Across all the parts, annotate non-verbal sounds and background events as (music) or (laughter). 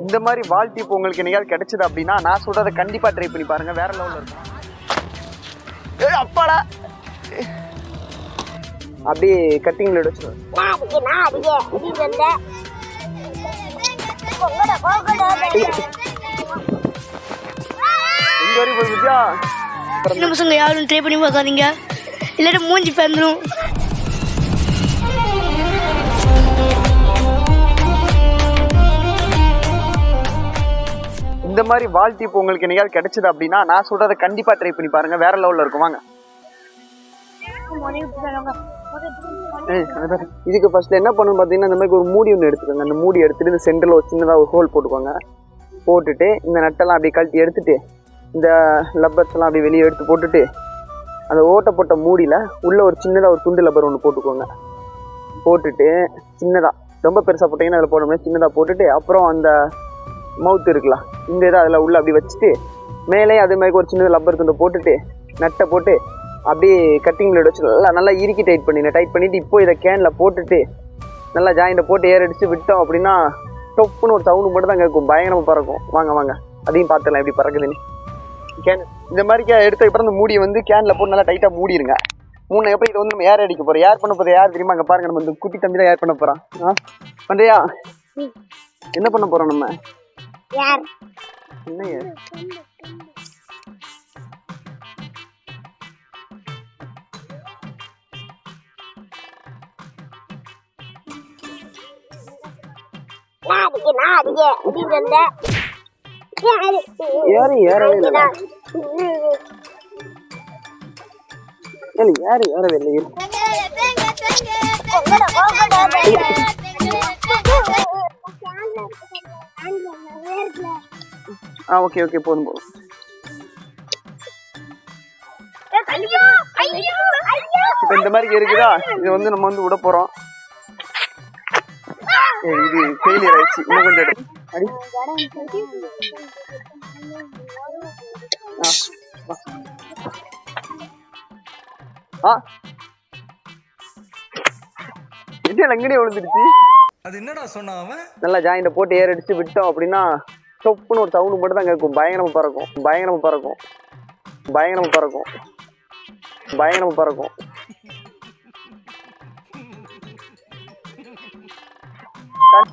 இந்த மாதிரி வால் இப்போ உங்களுக்கு என்னைக்காவது கிடைச்சது அப்படின்னா நான் சொல்றதை கண்டிப்பா ட்ரை பண்ணி பாருங்க. வேற லெவல்ல இருக்கும். ஏய் அப்பாடா! அப்படியே கட்டிங்ல வச்சு இங்க அதுக்கு போய் வித்யா? நம்ம யாரும் ட்ரை பண்ணி பார்க்காதீங்க. இல்லாட்டி மூஞ்சி பிறந்துடும் இந்த மாதிரி வாழ்த்தி இப்போ உங்களுக்கு என்னைக்காவது கிடைச்சது அப்படின்னா நான் சொல்றதை கண்டிப்பா ட்ரை பண்ணி பாருங்க. வேற லெவல்ல இருக்கும். வாங்க. இதுக்கு ஃபர்ஸ்ட் என்ன பண்ணணும் பார்த்தீங்கன்னா இந்த மாதிரி ஒரு மூடி ஒன்று எடுத்துக்கோங்க. அந்த மூடி எடுத்துட்டு இந்த சென்டரில் ஒரு சின்னதாக ஒரு ஹோல் போட்டுக்கோங்க. போட்டுட்டு இந்த நட்டெல்லாம் அப்படியே கழட்டி எடுத்துட்டு இந்த லப்பர்ஸ்லாம் அப்படியே வெளியே எடுத்து போட்டுட்டு அந்த ஓட்டை போட்ட மூடியில் உள்ளே ஒரு சின்னதாக ஒரு துண்டு லப்பர் ஒன்று போட்டுக்கோங்க. போட்டுட்டு சின்னதாக ரொம்ப பெருசாக போட்டிங்கன்னா அதில் போட முடியாது. சின்னதாக போட்டுட்டு அப்புறம் அந்த மவுத் இருக்குல்ல இந்த இதை அதில் உள்ள அப்படி வச்சுட்டு மேலே அதே மாதிரி ஒரு சின்ன லப்பர் துண்டை போட்டுட்டு நட்டை போட்டு அப்படியே கட்டிங் பிளேட் வச்சு நல்லா நல்லா இறுக்கி டைட் பண்ணிடுங்க டைட் பண்ணிட்டு இப்போ இதை கேனில் போட்டுட்டு நல்லா ஜாயிண்ட்டை போட்டு ஏர் அடிச்சு விட்டோம் அப்படின்னா டொப்புன்னு ஒரு சவுண்டு மட்டும் தான் கேட்கும். பயங்கரமாக பறக்கும். வாங்க வாங்க. அதையும் பார்த்துக்கலாம் எப்படி பறக்குதுன்னு. கேன் இந்த மாதிரி கே எடுத்த அப்புறம் இந்த மூடியை வந்து கேனில் போட்டு நல்லா டைட்டாக மூடிடுங்க. மூணு எப்போ இதை வந்து நம்ம ஏர் அடிக்க போகிறோம் ஏர் பண்ண போகிறது யார் தெரியுமா? அங்கே பாருங்க நம்ம இந்த குட்டி தம்பி தான் ஏர் பண்ண போகிறோம் ஆ பண்ணுறியா என்ன பண்ண போகிறோம் நம்ம? யார் யாரு ஏறவே இல்லை ஏறு ஏறவே இல்லை இரு. ஆ ஓகே ஓகே போதும் போதும். இப்போ இந்த மாதிரி இருக்குதா? இது வந்து நம்ம வந்து விட போகிறோம் இது ஃபெயிலியர் ஆயிடுச்சு. இன்னும் கொஞ்சம் எடு. அடி. ஆ. வா. ஆ என்ன லங்கடியே விழுந்துடுச்சு? அது என்னடா சொன்னான் அவன்? நல்லா ஜாயிண்ட்டை போட்டு ஏர் அடிச்சு விட்டோம் அப்படின்னா டொப்புன்னு ஒரு சவுண்டு மட்டும் தான் கேட்கும். பயங்கரமா பறக்கும். பயங்கரமா பறக்கும். பயங்கரமா பறக்கும். பயங்கரமா பறக்கும்.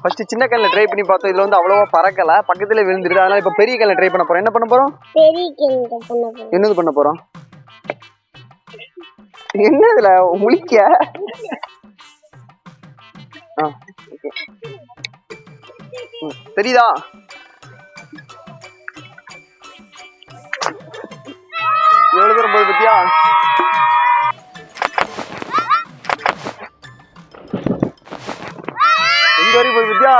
ஃபர்ஸ்ட் சின்ன கல்ல ட்ரை பண்ணி பார்த்தோம். இதுல வந்து அவ்வளவா பறக்கல. பக்கத்துல விழுந்துருது. அதனால இப்ப பெரிய கல்ல ட்ரை பண்ண போறோம். என்ன பண்ண போறோம்? என்னது பண்ண போறோம்? என்ன இதுல? முழிக்க இருக்கு தெரியுதா? எவ்வளவு தூரம் போகுது பத்தியா? எங்க வரைக்கும் போகுது பத்தியா?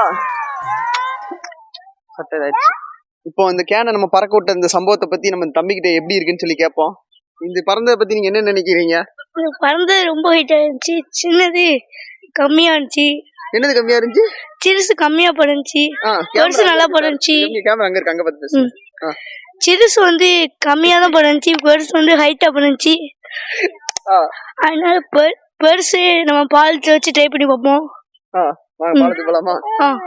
சட்டை இப்போ இந்த கேனை நம்ம பறக்க விட்ட இந்த சம்பவத்தை பத்தி நம்ம தம்பிக்கிட்ட எப்படி இருக்குன்னு சொல்லி கேட்போம். இந்த பறந்ததை பத்தி நீங்க என்ன நினைக்கிறீங்க? பறந்தது ரொம்ப ஹைட் ஆயிருந்துச்சு. சின்னது கம்மியா இருந்துச்சு. என்னது கம்மியா இருந்துச்சு? சிறுசு கம்மியா படுந்துச்சு. ஆ, பெருசு நல்லா இருக்கு. கேமரா அங்க இருக்கு அங்க பார்த்து பேசு. ம். ஆ. சிறுசு வந்து கம்மியா தான் படுந்துச்சு பெருசு வந்து ஹைட்டா படுந்துச்சு. ஆ, அதனால பெருசு நம்ம பாலத்தை வச்சு ட்ரை பண்ணி பார்ப்போம். ஆ, பாலத்துக்கு போலாமா? ஆ.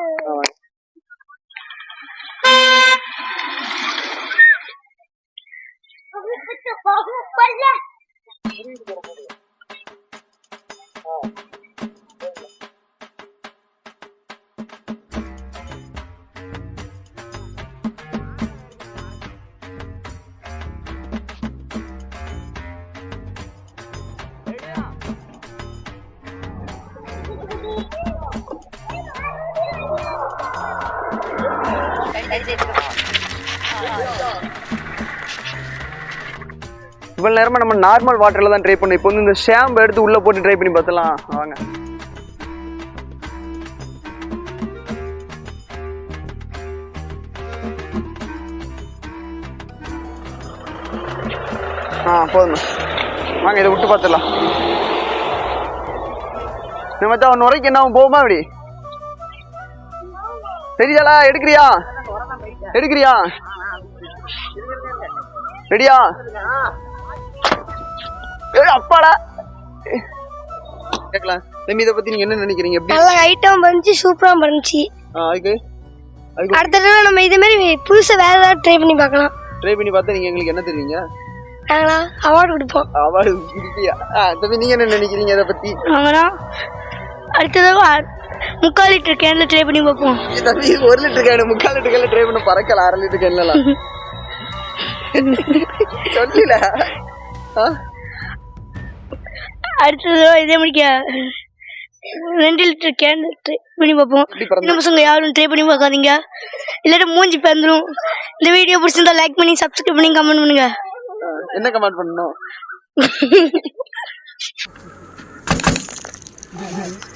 இவ்வளோ நேரமாக நேரமா நம்ம நார்மல் வாட்டரில் தான் ட்ரை பண்ணோம். இப்போ வந்து இந்த ஷாம்பு எடுத்து உள்ளே போட்டு ட்ரை பண்ணி பார்த்தலாம் வாங்க. ஆ போதும். வாங்க இதை விட்டு பார்த்துடலாம். நம்ம அவன் நுரைக்கு என்ன போகுமா அப்படி? தெரியுதாளா எடுக்கிறியா? எடுக்கிறியா? ரெடியா? அப்பாடா. கேட்கலாம் தம்பி இதை பத்தி நீங்க என்ன நினைக்கிறீங்க? எப்படி? நல்லா ஹைட்டா படுந்துச்சு சூப்பரா ஆ, அதுக்கு அடுத்த தடவை நம்ம இதே மாதிரி புதுசாக வேற ஏதாவது ட்ரை பண்ணி பார்க்கலாம். ட்ரை பண்ணி பார்த்தா நீங்க எங்களுக்கு என்ன தெரியுங்க? நாங்களா? அவார்டு கொடுப்போம். அவார்டு குடிப்பியா? தம்பி நீங்க என்ன நினைக்கிறீங்க அதை பத்தி? நாங்களா? அடுத்த தடவை முக்கால் லிட்டர் கேனில் ட்ரை பண்ணி பார்ப்போம். தம்பி ஒரு லிட்டர் கேனு முக்கால் லிட்டர் கேன்ல ட்ரை பண்ண பறக்கல அரை லிட்டர் கேன்லாம் சொல்லல. ஆ? அடுத்த தடவை இதே மாதிரி கே- ரெண்டு லிட்டர் கேன் ட்ரை பண்ணி பார்ப்போம். சின்ன பசங்க யாரும் ட்ரை பண்ணி பார்க்காதீங்க. இல்லாட்டி மூஞ்சி பிறந்துரும் இந்த வீடியோ பிடிச்சிருந்தா லைக் பண்ணி சப்ஸ்கிரைப் பண்ணி கமெண்ட் பண்ணுங்க. என்ன கமெண்ட் பண்ணணும்? (laughs)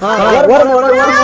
Ha, var mı? Var mı? Var mı?